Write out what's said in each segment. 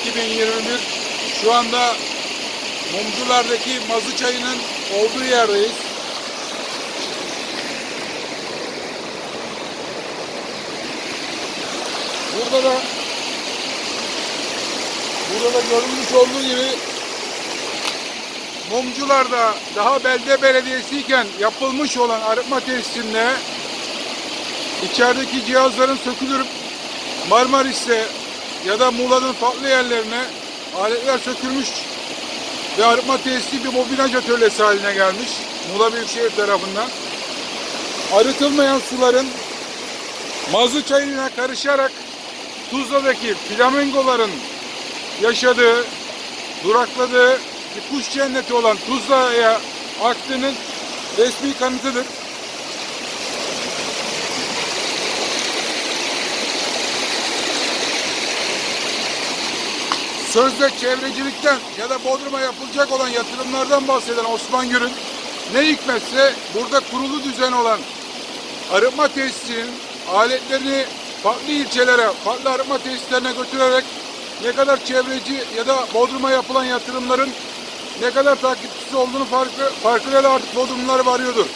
2021 şu anda Mumcular'daki Mazı Çayı'nın olduğu yerdeyiz. Burada da burada da görülmüş olduğu gibi Mumcular'da daha belde belediyesiyken yapılmış olan arıtma tesisinde içerideki cihazların sökülürüp Marmaris'te ya da Muğla'nın farklı yerlerine aletler sökülmüş ve arıtma tesisi bir bobinaj atölyesi haline gelmiş Muğla Büyükşehir tarafından. Arıtılmayan suların mazı çayına karışarak Tuzla'daki flamingoların yaşadığı, durakladığı bir kuş cenneti olan Tuzla'ya aktığının resmi kanıtıdır. Sözde çevrecilikten ya da Bodrum'a yapılacak olan yatırımlardan bahseden Osman Gür'ün ne hikmetse burada kurulu düzen olan arıtma tesisinin aletlerini farklı ilçelere, farklı arıtma tesislerine götürerek ne kadar çevreci ya da Bodrum'a yapılan yatırımların ne kadar takipçisi olduğunu farkı, farkına da artık Bodrumlular varıyordur.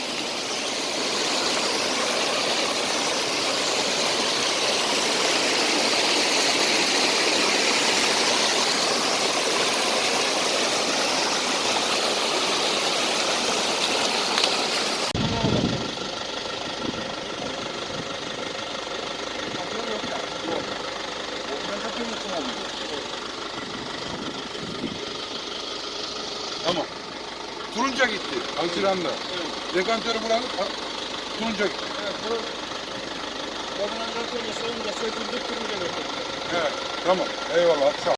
Tamam. Turunca gitti. Haziran'da. Dekantörü buranın turunca gitti. Babamın atölyesi olunca söküldü, turunca götürdü. Evet. Tamam. Eyvallah. Sağ ol.